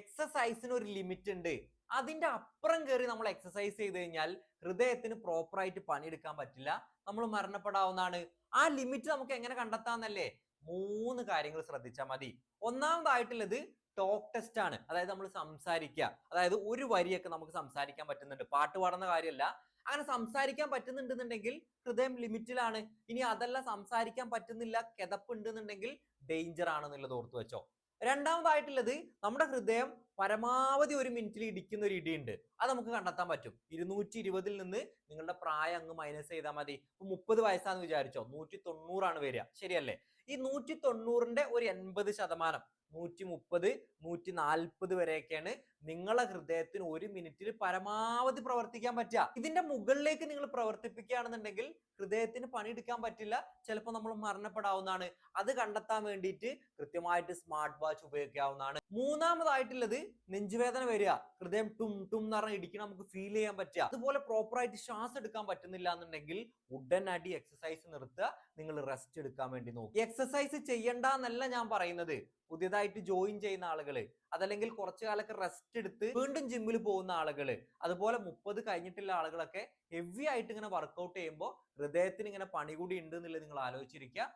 എക്സസൈസിന് ഒരു ലിമിറ്റ് ഉണ്ട്. അതിന്റെ അപ്പുറം കയറി നമ്മൾ എക്സസൈസ് ചെയ്ത് കഴിഞ്ഞാൽ ഹൃദയത്തിന് പ്രോപ്പറായിട്ട് പണിയെടുക്കാൻ പറ്റില്ല. നമ്മൾ മരണപ്പെടാവുന്നതാണ്. ആ ലിമിറ്റ് നമുക്ക് എങ്ങനെ കണ്ടെത്താന്നല്ലേ മൂന്ന് കാര്യങ്ങൾ ശ്രദ്ധിച്ചാൽ മതി. ഒന്നാമതായിട്ടുള്ളത് ടോക്ക് ടെസ്റ്റ് ആണ്. അതായത് നമ്മൾ സംസാരിക്കുക. അതായത് ഒരു വരിയൊക്കെ നമുക്ക് സംസാരിക്കാൻ പറ്റുന്നുണ്ട്. പാട്ട് പാടുന്ന കാര്യമല്ല. അങ്ങനെ സംസാരിക്കാൻ പറ്റുന്നുണ്ടെന്നുണ്ടെങ്കിൽ ഹൃദയം ലിമിറ്റിലാണ് ഇനി അതല്ല സംസാരിക്കാൻ പറ്റുന്നില്ല കിതപ്പുണ്ട് ഉണ്ടെന്നുണ്ടെങ്കിൽ ഡേഞ്ചർ ആണെന്നുള്ളത് ഓർത്തു വെച്ചോ. രണ്ടാമതായിട്ടുള്ളത് നമ്മുടെ ഹൃദയം പരമാവധി ഒരു മിനിറ്റിൽ ഇടിക്കുന്ന ഒരു ഇടിയുണ്ട്. അത് നമുക്ക് കണ്ടെത്താൻ പറ്റും. ഇരുന്നൂറ്റി ഇരുപതിൽ നിന്ന് നിങ്ങളുടെ പ്രായം അങ്ങ് മൈനസ് ചെയ്താൽ മതി. ഇപ്പൊ മുപ്പത് വയസ്സാന്ന് വിചാരിച്ചോ? നൂറ്റി തൊണ്ണൂറാണ് വരിക. ശരിയല്ലേ? ഈ നൂറ്റി തൊണ്ണൂറിന്റെ ഒരു എൺപത് ശതമാനം നൂറ്റി മുപ്പത് നൂറ്റി നാൽപ്പത് വരെയൊക്കെയാണ് നിങ്ങളെ ഹൃദയത്തിന് ഒരു മിനിറ്റിൽ പരമാവധി പ്രവർത്തിക്കാൻ പറ്റുക. ഇതിന്റെ മുകളിലേക്ക് നിങ്ങൾ പ്രവർത്തിപ്പിക്കുകയാണെന്നുണ്ടെങ്കിൽ ഹൃദയത്തിന് പണിയെടുക്കാൻ പറ്റില്ല ചിലപ്പോൾ നമ്മൾ മരണപ്പെടാവുന്നതാണ്. അത് കണ്ടെത്താൻ വേണ്ടിയിട്ട് കൃത്യമായിട്ട് സ്മാർട്ട് വാച്ച് ഉപയോഗിക്കാവുന്നതാണ്. മൂന്നാമതായിട്ടുള്ളത് നെഞ്ചുവേദന വരിക. ഹൃദയം ടും ടും എന്ന് പറഞ്ഞാൽ ഇടിക്കണം നമുക്ക് ഫീൽ ചെയ്യാൻ പറ്റുക. അതുപോലെ പ്രോപ്പർ ആയിട്ട് ശ്വാസം എടുക്കാൻ പറ്റുന്നില്ല എന്നുണ്ടെങ്കിൽ ഉടനടി എക്സസൈസ് നിർത്തുക. നിങ്ങൾ റെസ്റ്റ് എടുക്കാൻ വേണ്ടി നോക്കുക. എക്സസൈസ് ചെയ്യണ്ട എന്നല്ല ഞാൻ പറയുന്നത്. പുതിയതായിട്ട് ജോയിൻ ചെയ്യുന്ന ആളുകൾ അതല്ലെങ്കിൽ കുറച്ചു കാലൊക്കെ റെസ്റ്റ് എടുത്ത് വീണ്ടും ജിമ്മിൽ പോകുന്ന ആളുകൾ അതുപോലെ മുപ്പത് കഴിഞ്ഞിട്ടുള്ള ആളുകളൊക്കെ ഹെവി ആയിട്ട് ഇങ്ങനെ വർക്കൗട്ട് ചെയ്യുമ്പോൾ ഹൃദയത്തിന് ഇങ്ങനെ പണി കൂടി ഉണ്ട് എന്നുള്ളത് നിങ്ങൾ ആലോചിച്ചിരിക്കുക.